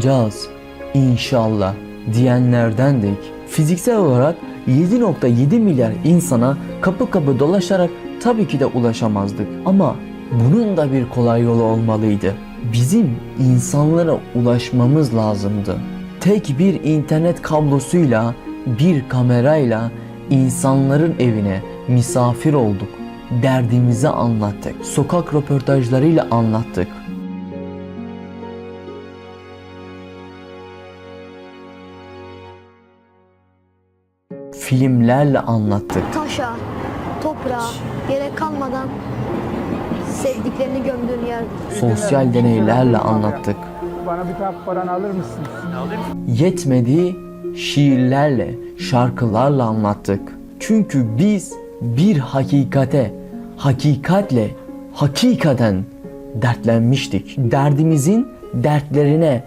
ulaşacağız inşallah diyenlerdendik. Fiziksel olarak 7.7 milyar insana kapı kapı dolaşarak tabii ki de ulaşamazdık. Ama bunun da bir kolay yolu olmalıydı. Bizim insanlara ulaşmamız lazımdı. Tek bir internet kablosuyla, bir kamerayla insanların evine misafir olduk. Derdimizi anlattık. Sokak röportajlarıyla anlattık. Filmlerle anlattık. taşa, toprağa gerek kalmadan sevdiklerini gömdüğün yerdir. Sosyal deneylerle anlattık. Bana bir tane paranı alır mısın? Yetmedi şiirlerle, şarkılarla anlattık. Çünkü biz bir hakikate, hakikatle, hakikaten dertlenmiştik. Derdimizin dertlerine,